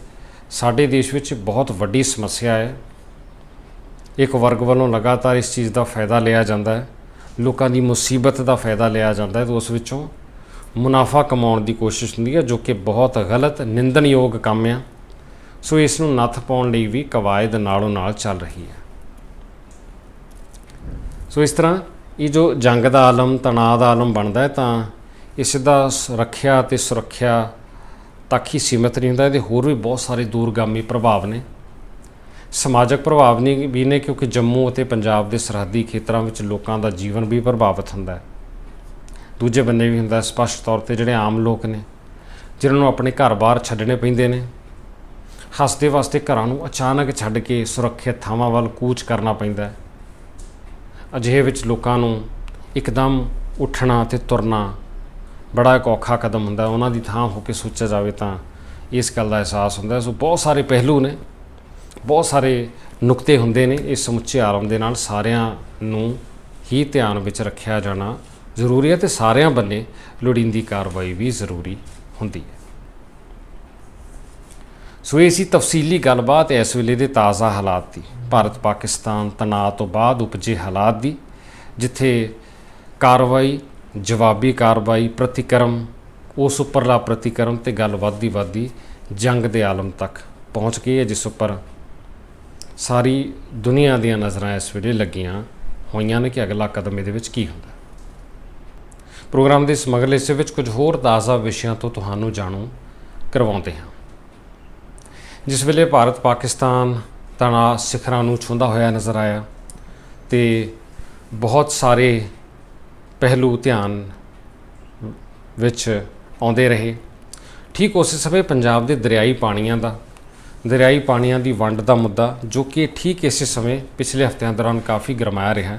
ਸਾਡੇ ਦੇਸ਼ ਵਿੱਚ ਬਹੁਤ ਵੱਡੀ ਸਮੱਸਿਆ ਹੈ। ਇੱਕ ਵਰਗ ਵੱਲੋਂ ਲਗਾਤਾਰ ਇਸ ਚੀਜ਼ ਦਾ ਫਾਇਦਾ ਲਿਆ ਜਾਂਦਾ ਹੈ, ਲੋਕਾਂ ਦੀ ਮੁਸੀਬਤ ਦਾ ਫਾਇਦਾ ਲਿਆ ਜਾਂਦਾ ਹੈ ਤੇ ਉਸ ਵਿੱਚੋਂ ਮੁਨਾਫਾ ਕਮਾਉਣ ਦੀ ਕੋਸ਼ਿਸ਼ ਹੁੰਦੀ ਹੈ, ਜੋ ਕਿ ਬਹੁਤ ਗਲਤ, ਨਿੰਦਣਯੋਗ ਕੰਮ ਆ। ਸੋ ਇਸ ਨੂੰ ਨੱਥ ਪਾਉਣ ਲਈ ਵੀ ਕਵਾਇਦ ਨਾਲੋਂ ਨਾਲ ਚੱਲ ਰਹੀ ਹੈ। ਸੋ ਇਸ ਤਰ੍ਹਾਂ ਇਹ ਜੋ ਜੰਗ ਦਾ ਆਲਮ, ਤਣਾਅ ਦਾ ਆਲਮ ਬਣਦਾ ਹੈ, ਤਾਂ ਇਸ ਦਾ ਸੁਰੱਖਿਆ ਤੇ ਸੁਰੱਖਿਆ ਤੱਕ ਹੀ ਸੀਮਿਤ ਨਹੀਂ ਹੁੰਦਾ। ਇਹਦੇ ਹੋਰ ਵੀ ਬਹੁਤ ਸਾਰੇ ਦੂਰਗਾਮੀ ਪ੍ਰਭਾਵ ਨੇ। ਸਮਾਜਿਕ ਪ੍ਰਭਾਵ ਨਹੀਂ ਵੀ ਨੇ, ਕਿਉਂਕਿ ਜੰਮੂ ਅਤੇ ਪੰਜਾਬ ਦੇ ਸਰਹੱਦੀ ਖੇਤਰਾਂ ਵਿੱਚ ਲੋਕਾਂ ਦਾ ਜੀਵਨ ਵੀ ਪ੍ਰਭਾਵਿਤ ਹੁੰਦਾ ਹੈ। ਦੂਜੇ ਬੰਦੇ ਵੀ ਹੁੰਦਾ ਹੈ ਸਪਸ਼ਟ ਤੌਰ ਤੇ ਜਿਹੜੇ ਆਮ ਲੋਕ ਨੇ, ਜਿਨ੍ਹਾਂ ਨੂੰ ਆਪਣੇ ਘਰ-ਬਾਰ ਛੱਡਣੇ ਪੈਂਦੇ ਨੇ। ਹੱਸਦੇ ਵਾਸਤੇ ਘਰਾਂ ਨੂੰ ਅਚਾਨਕ ਛੱਡ ਕੇ ਸੁਰੱਖਿਅਤ ਥਾਵਾਂ ਵੱਲ ਕੂਚ ਕਰਨਾ ਪੈਂਦਾ ਹੈ। ਅਜਿਹੇ ਵਿੱਚ ਲੋਕਾਂ ਨੂੰ ਇੱਕਦਮ ਉੱਠਣਾ ਤੇ ਤੁਰਨਾ ਬੜਾ ਇੱਕ ਔਖਾ ਕਦਮ ਹੁੰਦਾ। ਉਹਨਾਂ ਦੀ ਥਾਂ ਹੋ ਕੇ ਸੋਚਿਆ ਜਾਵੇ ਤਾਂ ਇਸ ਗੱਲ ਦਾ ਅਹਿਸਾਸ ਹੁੰਦਾ ਸੋ ਬਹੁਤ ਸਾਰੇ ਪਹਿਲੂ ਨੇ, ਬਹੁਤ ਸਾਰੇ ਨੁਕਤੇ ਹੁੰਦੇ ਨੇ। ਇਸ ਸਮੁੱਚੇ ਆਲਮ ਦੇ ਨਾਲ ਸਾਰਿਆਂ ਨੂੰ ਹੀ ਧਿਆਨ ਵਿੱਚ ਰੱਖਿਆ ਜਾਣਾ ਜ਼ਰੂਰੀ ਹੈ ਤੇ ਸਾਰਿਆਂ ਵੱਲੇ ਲੋੜੀਂਦੀ ਕਾਰਵਾਈ ਵੀ ਜ਼ਰੂਰੀ ਹੁੰਦੀ ਹੈ। ਸੋ ਇਹ ਸੀ ਤਫਸੀਲੀ ਗੱਲਬਾਤ ਇਸ ਵੇਲੇ ਦੇ ਤਾਜ਼ਾ ਹਾਲਾਤ ਦੀ। ਭਾਰਤ ਪਾਕਿਸਤਾਨ ਤਣਾਅ ਤੋਂ ਬਾਅਦ ਉਪਜੇ ਹਾਲਾਤ ਦੀ, ਜਿੱਥੇ ਕਾਰਵਾਈ, ਜਵਾਬੀ ਕਾਰਵਾਈ, ਪ੍ਰਤੀਕਰਮ, ਉਸ ਉੱਪਰਲਾ ਪ੍ਰਤੀਕਰਮ ਤੇ ਗੱਲ ਵੱਧਦੀ ਵੱਧਦੀ ਜੰਗ ਦੇ ਆਲਮ ਤੱਕ ਪਹੁੰਚ ਗਈ ਹੈ, ਜਿਸ ਉੱਪਰ ਸਾਰੀ ਦੁਨੀਆ ਦੀਆਂ ਨਜ਼ਰਾਂ ਇਸ ਵੇਲੇ ਲੱਗੀਆਂ ਹੋਈਆਂ ਨੇ ਕਿ ਅਗਲਾ ਕਦਮ ਇਹਦੇ ਵਿੱਚ ਕੀ ਹੁੰਦਾ। ਪ੍ਰੋਗਰਾਮ ਦੇ ਇਸ ਹਿੱਸੇ ਵਿੱਚ ਕੁਝ ਹੋਰ ਤਾਜ਼ਾ ਵਿਸ਼ਿਆਂ ਤੋਂ ਤੁਹਾਨੂੰ ਜਾਣੂ ਕਰਵਾਉਂਦੇ ਹਾਂ। ਜਿਸ ਵੇਲੇ ਭਾਰਤ ਪਾਕਿਸਤਾਨ ਤਣਾਅ ਸਿਖਰਾਂ ਨੂੰ ਛੂੰਹਦਾ ਹੋਇਆ ਨਜ਼ਰ ਆਇਆ ਤੇ ਬਹੁਤ ਸਾਰੇ ਪਹਿਲੂ ਧਿਆਨ ਵਿੱਚ ਆਉਂਦੇ ਰਹੇ, ਠੀਕ ਉਸੇ ਸਮੇਂ ਪੰਜਾਬ ਦੇ ਦਰਿਆਈ ਪਾਣੀਆਂ ਦਾ, ਦਰਿਆਈ ਪਾਣੀਆਂ ਦੀ ਵੰਡ ਦਾ ਮੁੱਦਾ ਜੋ ਕਿ ਠੀਕ ਇਸੇ ਸਮੇਂ ਪਿਛਲੇ ਹਫ਼ਤਿਆਂ ਦੌਰਾਨ ਕਾਫੀ ਗਰਮਾਇਆ ਰਿਹਾ,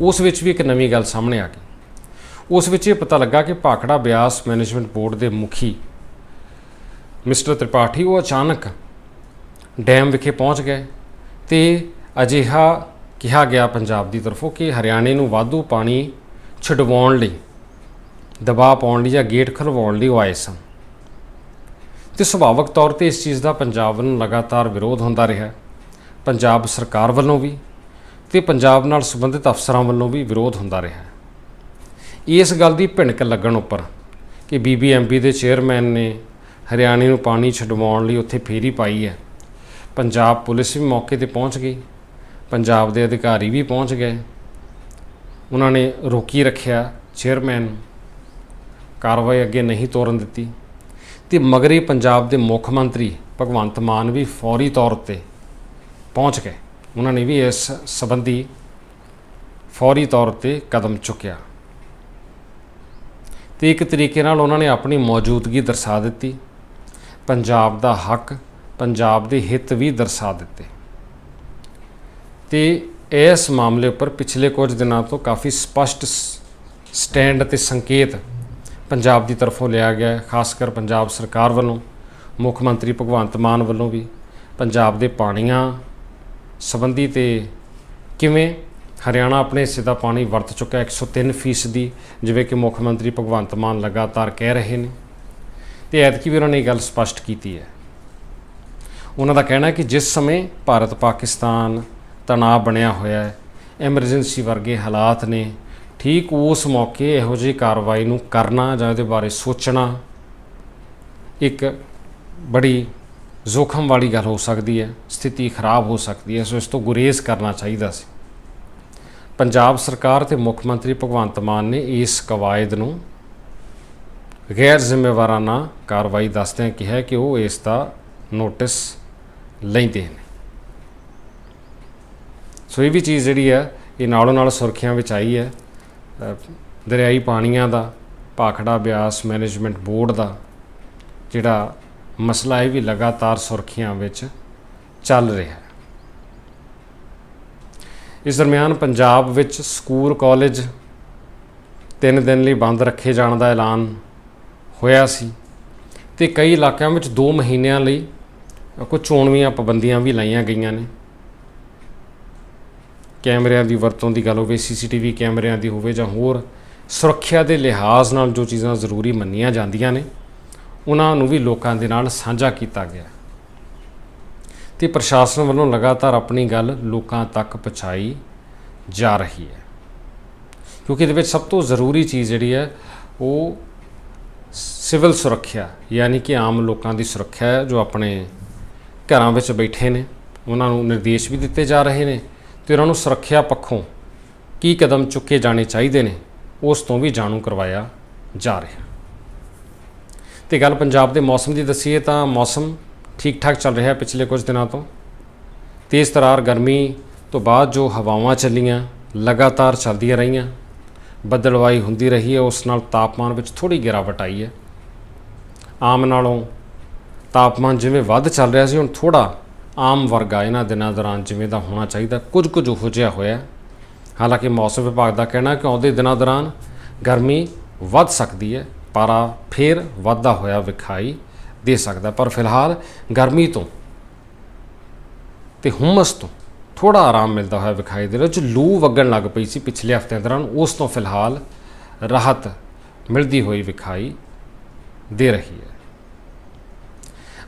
ਉਸ ਵਿੱਚ ਵੀ ਇੱਕ ਨਵੀਂ ਗੱਲ ਸਾਹਮਣੇ ਆ ਗਈ। ਉਸ ਵਿੱਚ ਇਹ ਪਤਾ ਲੱਗਾ ਕਿ ਭਾਖੜਾ ਬਿਆਸ ਮੈਨੇਜਮੈਂਟ ਬੋਰਡ ਦੇ ਮੁਖੀ ਮਿਸਟਰ ਤ੍ਰਿਪਾਠੀ ਉਹ ਅਚਾਨਕ ਡੈਮ ਵਿਖੇ ਪਹੁੰਚ ਗਏ ਤੇ ਅਜਿਹਾ ਕਿਹਾ ਗਿਆ ਪੰਜਾਬ ਦੀ ਤਰਫੋਂ ਕਿ ਹਰਿਆਣੇ ਨੂੰ ਵਾਧੂ ਪਾਣੀ ਛਡਵਾਉਣ ਲਈ, ਦਬਾਅ ਪਾਉਣ ਲਈ ਜਾਂ ਗੇਟ ਖਲਵਾਉਣ ਲਈ ਉਹ ਆਏ ਸਨ। ਤੇ ਸੁਭਾਵਕ ਤੌਰ ਤੇ ਇਸ ਚੀਜ਼ ਦਾ ਪੰਜਾਬ ਵੱਲੋਂ ਲਗਾਤਾਰ ਵਿਰੋਧ ਹੁੰਦਾ ਰਿਹਾ। ਪੰਜਾਬ ਸਰਕਾਰ ਵੱਲੋਂ ਵੀ ਤੇ ਪੰਜਾਬ ਨਾਲ ਸੰਬੰਧਿਤ ਅਫਸਰਾਂ ਵੱਲੋਂ ਵੀ ਵਿਰੋਧ ਹੁੰਦਾ ਰਿਹਾ। ਇਸ ਗੱਲ ਦੀ ਭਿਣਕ ਲੱਗਣ ਉੱਪਰ ਕਿ ਬੀਬੀਐਮਬੀ ਦੇ ਚੇਅਰਮੈਨ ਨੇ ਹਰਿਆਣੇ ਨੂੰ ਪਾਣੀ ਛਡਵਾਉਣ ਲਈ ਉੱਥੇ ਫੇਰੀ ਪਾਈ ਹੈ। ਪੰਜਾਬ ਪੁਲਿਸ ਵੀ ਮੌਕੇ ਤੇ ਪਹੁੰਚ ਗਈ। ਪੰਜਾਬ ਦੇ ਅਧਿਕਾਰੀ ਵੀ ਪਹੁੰਚ ਗਏ। ਉਹਨਾਂ ਨੇ ਰੋਕੀ ਰੱਖਿਆ ਚੇਅਰਮੈਨ ਕਾਰਵਾਈ ਅੱਗੇ ਨਹੀਂ ਤੋਰਨ ਦਿੱਤੀ। ਤੇ ਮਗਰੇ ਪੰਜਾਬ ਦੇ ਮੁੱਖ ਮੰਤਰੀ ਭਗਵੰਤ ਮਾਨ ਵੀ ਫੌਰੀ ਤੌਰ ਤੇ ਪਹੁੰਚ ਗਏ। ਉਹਨਾਂ ਨੇ ਵੀ ਇਸ ਸੰਬੰਧੀ ਫੌਰੀ ਤੌਰ ਤੇ ਕਦਮ ਚੁੱਕਿਆ। ਤੇ ਇੱਕ ਤਰੀਕੇ ਨਾਲ ਉਹਨਾਂ ਨੇ ਆਪਣੀ ਮੌਜੂਦਗੀ ਦਰਸਾ ਦਿੱਤੀ। ਪੰਜਾਬ ਦਾ ਹੱਕ, ਪੰਜਾਬ ਦੇ ਹਿੱਤ ਵੀ ਦਰਸਾ ਦਿੱਤੇ। ਤੇ ਇਸ ਮਾਮਲੇ ਉੱਪਰ ਪਿਛਲੇ ਕੁਝ ਦਿਨਾਂ ਤੋਂ ਕਾਫੀ ਸਪਸ਼ਟ ਸ- ਸਟੈਂਡ ਅਤੇ ਸੰਕੇਤ ਪੰਜਾਬ ਦੀ ਤਰਫੋਂ ਲਿਆ ਗਿਆ ਖਾਸ ਕਰ ਪੰਜਾਬ ਸਰਕਾਰ ਵੱਲੋਂ, ਮੁੱਖ ਮੰਤਰੀ ਭਗਵੰਤ ਮਾਨ ਵੱਲੋਂ ਵੀ। ਪੰਜਾਬ ਦੇ ਪਾਣੀਆਂ ਸੰਬੰਧੀ ਤੇ ਕਿਵੇਂ ਹਰਿਆਣਾ ਆਪਣੇ ਹਿੱਸੇ ਦਾ ਪਾਣੀ ਵਰਤ ਚੁੱਕਾ ਹੈ 103 ਫੀਸਦੀ, ਜਿਵੇਂ ਕਿ ਮੁੱਖ ਮੰਤਰੀ ਭਗਵੰਤ ਮਾਨ ਲਗਾਤਾਰ ਕਹਿ ਰਹੇ ਨੇ। ਤੇ ਐਤਕੀ ਵੀ ਉਹਨਾਂ ਨੇ ਇਹ ਗੱਲ ਸਪਸ਼ਟ ਕੀਤੀ ਹੈ। ਉਹਨਾਂ ਦਾ ਕਹਿਣਾ ਹੈ ਕਿ ਜਿਸ ਸਮੇਂ ਭਾਰਤ ਪਾਕਿਸਤਾਨ ਤਣਾਅ ਬਣਿਆ ਹੋਇਆ ਹੈ, ਐਮਰਜੈਂਸੀ ਵਰਗੇ ਹਾਲਾਤ ਨੇ, ਠੀਕ ਉਸ ਮੌਕੇ ਇਹੋ ਜਿਹੀ ਕਾਰਵਾਈ ਨੂੰ ਕਰਨਾ ਜਾਂ ਇਹਦੇ ਬਾਰੇ ਸੋਚਣਾ ਇੱਕ ਬੜੀ ਜ਼ੋਖਮ ਵਾਲੀ ਗੱਲ ਹੋ ਸਕਦੀ ਹੈ, ਸਥਿਤੀ ਖਰਾਬ ਹੋ ਸਕਦੀ ਹੈ, ਸੋ ਇਸ ਤੋਂ ਗੁਰੇਜ਼ ਕਰਨਾ ਚਾਹੀਦਾ ਸੀ। ਪੰਜਾਬ ਸਰਕਾਰ ਤੇ ਮੁੱਖ ਮੰਤਰੀ ਭਗਵੰਤ ਮਾਨ ਨੇ ਇਸ ਕਵਾਇਦ ਨੂੰ ਗੈਰ ਜ਼ਿੰਮੇਵਾਰਾਨਾ ਕਾਰਵਾਈ ਦੱਸਦਿਆਂ ਕਿਹਾ ਕਿ ਉਹ ਇਸ ਦਾ ਨੋਟਿਸ ਲੈਂਦੇ ਨੇ। ਸੋ ਇਹ ਵੀ ਚੀਜ਼ ਜਿਹੜੀ ਹੈ, ਇਹ ਨਾਲੋਂ ਨਾਲ ਸੁਰਖੀਆਂ ਵਿੱਚ ਆਈ ਹੈ। ਦਰਿਆਈ ਪਾਣੀਆਂ ਦਾ, ਭਾਖੜਾ ਬਿਆਸ ਮੈਨੇਜਮੈਂਟ ਬੋਰਡ ਦਾ ਜਿਹੜਾ ਮਸਲਾ ਇਹ ਵੀ ਲਗਾਤਾਰ ਸੁਰਖੀਆਂ ਵਿੱਚ ਚੱਲ ਰਿਹਾ ਹੈ। ਇਸ ਦਰਮਿਆਨ ਪੰਜਾਬ ਵਿੱਚ ਸਕੂਲ, ਕਾਲਜ ਤਿੰਨ ਦਿਨ ਲਈ ਬੰਦ ਰੱਖੇ ਜਾਣ ਦਾ ਐਲਾਨ ਹੋਇਆ ਸੀ ਤੇ ਕਈ ਇਲਾਕਿਆਂ ਵਿੱਚ 2 ਮਹੀਨਿਆਂ ਲਈ ਕੁਝ ਚੋਣਵੀਆਂ ਪਾਬੰਦੀਆਂ ਵੀ ਲਾਈਆਂ ਗਈਆਂ ਨੇ। ਕੈਮਰਿਆਂ ਦੀ ਵਰਤੋਂ ਦੀ ਗੱਲ ਹੋਵੇ, ਸੀਸੀਟੀਵੀ ਕੈਮਰਿਆਂ ਦੀ ਹੋਵੇ ਜਾਂ ਹੋਰ, ਸੁਰੱਖਿਆ ਦੇ ਲਿਹਾਜ਼ ਨਾਲ ਜੋ ਚੀਜ਼ਾਂ ਜ਼ਰੂਰੀ ਮੰਨੀਆਂ ਜਾਂਦੀਆਂ ਨੇ, ਉਹਨਾਂ ਨੂੰ ਵੀ ਲੋਕਾਂ ਦੇ ਨਾਲ ਸਾਂਝਾ ਕੀਤਾ ਗਿਆ। ਤੇ ਪ੍ਰਸ਼ਾਸਨ ਵੱਲੋਂ ਲਗਾਤਾਰ ਆਪਣੀ ਗੱਲ ਲੋਕਾਂ ਤੱਕ ਪਹੁੰਚਾਈ ਜਾ ਰਹੀ ਹੈ। ਕਿਉਂਕਿ ਇਹਦੇ ਵਿੱਚ ਸਭ ਤੋਂ ਜ਼ਰੂਰੀ ਚੀਜ਼ ਜਿਹੜੀ ਹੈ, ਉਹ ਸਿਵਲ ਸੁਰੱਖਿਆ, ਯਾਨੀ ਕਿ ਆਮ ਲੋਕਾਂ ਦੀ ਸੁਰੱਖਿਆ ਹੈ, ਜੋ ਆਪਣੇ ਘਰਾਂ ਵਿੱਚ ਬੈਠੇ ਨੇ। ਉਹਨਾਂ ਨੂੰ ਨਿਰਦੇਸ਼ ਵੀ ਦਿੱਤੇ ਜਾ ਰਹੇ ਨੇ ਤੇ ਉਹਨਾਂ ਨੂੰ ਸੁਰੱਖਿਆ ਪੱਖੋਂ ਕੀ ਕਦਮ ਚੁੱਕੇ ਜਾਣੇ ਚਾਹੀਦੇ ਨੇ, ਉਸ ਤੋਂ ਵੀ ਜਾਣੂ ਕਰਵਾਇਆ ਜਾ ਰਿਹਾ। ਤੇ ਗੱਲ ਪੰਜਾਬ ਦੇ ਮੌਸਮ ਦੀ ਦਸੀਏ ਤਾਂ ਮੌਸਮ ਠੀਕ ਠਾਕ ਚੱਲ ਰਿਹਾ ਪਿਛਲੇ ਕੁਝ ਦਿਨਾਂ ਤੋਂ। ਤੇਜ਼ ਤਰਾਰ ਗਰਮੀ ਤੋਂ ਬਾਅਦ ਜੋ ਹਵਾਵਾਂ ਚੱਲੀਆਂ, ਲਗਾਤਾਰ ਚੱਲਦੀਆਂ ਰਹੀਆਂ, ਬੱਦਲਵਾਈ ਹੁੰਦੀ ਰਹੀ ਹੈ, ਉਸ ਨਾਲ ਤਾਪਮਾਨ ਵਿੱਚ ਥੋੜੀ ਗਿਰਾਵਟ ਆਈ ਹੈ। ਆਮ ਨਾਲੋਂ ਤਾਪਮਾਨ ਜਿਵੇਂ ਵੱਧ ਚੱਲ ਰਿਹਾ ਸੀ, ਹੁਣ ਥੋੜਾ ਆਮ ਵਰਗਾ ਇਹਨਾਂ ਦਿਨਾਂ ਦੌਰਾਨ ਜਿਵੇਂ ਦਾ ਹੋਣਾ ਚਾਹੀਦਾ ਕੁਝ ਕੁਝ ਉਹੋ ਜਿਹਾ ਹੋਇਆ। ਹਾਲਾਂਕਿ ਮੌਸਮ ਵਿਭਾਗ ਦਾ ਕਹਿਣਾ ਕਿ ਆਉਂਦੇ ਦਿਨਾਂ ਦੌਰਾਨ ਗਰਮੀ ਵੱਧ ਸਕਦੀ ਹੈ, ਪਾਰਾ ਫੇਰ ਵੱਧਦਾ ਹੋਇਆ ਵਿਖਾਈ। ਦੇ ਸਕਦਾ, ਪਰ ਫਿਲਹਾਲ ਗਰਮੀ ਤੋਂ ਤੇ ਹੁਮਸ ਤੋਂ ਥੋੜਾ ਆਰਾਮ ਮਿਲਦਾ ਹੋਇਆ ਵਿਖਾਈ ਦੇ ਰਿਹਾ ਜੋ ਲੂ ਵਗਣ ਲੱਗ ਪਈ ਸੀ ਪਿਛਲੇ ਹਫ਼ਤਿਆਂ ਦੌਰਾਨ, ਉਸ ਤੋਂ ਫਿਲਹਾਲ ਰਾਹਤ ਮਿਲਦੀ ਹੋਈ ਵਿਖਾਈ ਦੇ ਰਹੀ ਹੈ।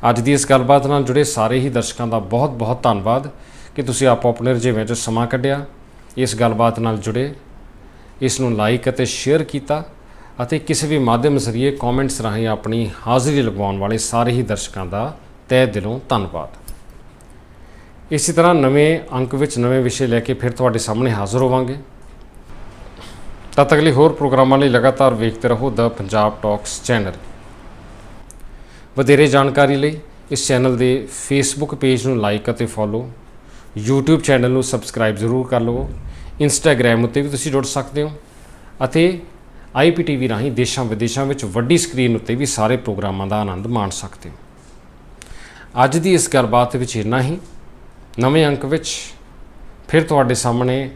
ਅੱਜ ਦੀ ਇਸ ਗੱਲਬਾਤ ਨਾਲ ਜੁੜੇ ਸਾਰੇ ਹੀ ਦਰਸ਼ਕਾਂ ਦਾ ਬਹੁਤ-ਬਹੁਤ ਧੰਨਵਾਦ ਕਿ ਤੁਸੀਂ ਆਪੋ ਆਪਣੇ ਰੁਝੇਵਿਆਂ 'ਚ ਸਮਾਂ ਕੱਢਿਆ, ਇਸ ਗੱਲਬਾਤ ਨਾਲ ਜੁੜੇ, ਇਸ ਨੂੰ ਲਾਈਕ ਅਤੇ ਸ਼ੇਅਰ ਕੀਤਾ ਅਤੇ ਕਿਸੇ ਵੀ ਮਾਧਿਅਮ ਜ਼ਰੀਏ ਕਮੈਂਟਸ ਰਾਹੀਂ ਆਪਣੀ ਹਾਜ਼ਰੀ ਲਗਵਾਉਣ ਵਾਲੇ ਸਾਰੇ ਹੀ ਦਰਸ਼ਕਾਂ ਦਾ ਤਹਿ ਦਿਲੋਂ ਧੰਨਵਾਦ। ਇਸੇ ਤਰ੍ਹਾਂ ਨਵੇਂ ਅੰਕ ਵਿੱਚ ਨਵੇਂ ਵਿਸ਼ੇ ਲੈ ਕੇ ਫਿਰ ਤੁਹਾਡੇ ਸਾਹਮਣੇ ਹਾਜ਼ਰ ਹੋਵਾਂਗੇ। ਤਦ ਤੱਕ ਲਈ ਹੋਰ ਪ੍ਰੋਗਰਾਮਾਂ ਲਈ ਲਗਾਤਾਰ ਵੇਖਦੇ ਰਹੋ ਦ ਪੰਜਾਬ ਟਾਕਸ ਚੈਨਲ ਵਧੇਰੇ ਜਾਣਕਾਰੀ ਲਈ ਇਸ ਚੈਨਲ ਦੇ ਫੇਸਬੁੱਕ ਪੇਜ ਨੂੰ ਲਾਈਕ ਅਤੇ ਫੋਲੋ YouTube ਚੈਨਲ ਨੂੰ ਸਬਸਕ੍ਰਾਈਬ ਜ਼ਰੂਰ ਕਰ ਲਵੋ, Instagram ਉੱਤੇ ਵੀ ਤੁਸੀਂ ਜੁੜ ਸਕਦੇ ਹੋ ਅਤੇ IPTV ਰਾਹੀਂ ਦੇਸ਼ਾਂ ਵਿਦੇਸ਼ਾਂ ਵਿੱਚ ਵੱਡੀ ਸਕਰੀਨ ਉੱਤੇ ਵੀ ਸਾਰੇ ਪ੍ਰੋਗਰਾਮਾਂ ਦਾ ਆਨੰਦ ਮਾਣ ਸਕਦੇ ਹੋ। ਅੱਜ ਦੀ ਇਸ ਗੱਲਬਾਤ ਵਿੱਚ ਇੰਨਾ ਹੀ। ਨਵੇਂ ਅੰਕ ਵਿੱਚ ਫਿਰ ਤੁਹਾਡੇ ਸਾਹਮਣੇ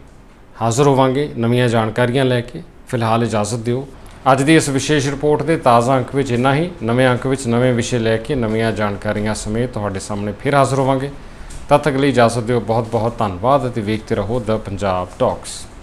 ਹਾਜ਼ਰ ਹੋਵਾਂਗੇ। ਨਵੀਆਂ ਜਾਣਕਾਰੀਆਂ ਲੈ ਕੇ ਫਿਲਹਾਲ ਇਜਾਜ਼ਤ ਦਿਓ। ਅੱਜ ਦੀ ਇਸ ਵਿਸ਼ੇਸ਼ ਰਿਪੋਰਟ ਦੇ ਤਾਜ਼ਾ ਅੰਕ ਵਿੱਚ ਇੰਨਾ ਹੀ। ਨਵੇਂ ਅੰਕ ਵਿੱਚ ਨਵੇਂ ਵਿਸ਼ੇ ਲੈ ਕੇ ਨਵੀਆਂ ਜਾਣਕਾਰੀਆਂ ਸਮੇਤ ਤੁਹਾਡੇ ਸਾਹਮਣੇ ਫਿਰ ਹਾਜ਼ਰ ਹੋਵਾਂਗੇ। ਤਦ ਤੱਕ ਲਈ ਇਜਾਜ਼ਤ ਦਿਓ। ਬਹੁਤ ਬਹੁਤ ਧੰਨਵਾਦ ਅਤੇ ਵੇਖਦੇ ਰਹੋ ਦ ਪੰਜਾਬ ਟਾਕਸ।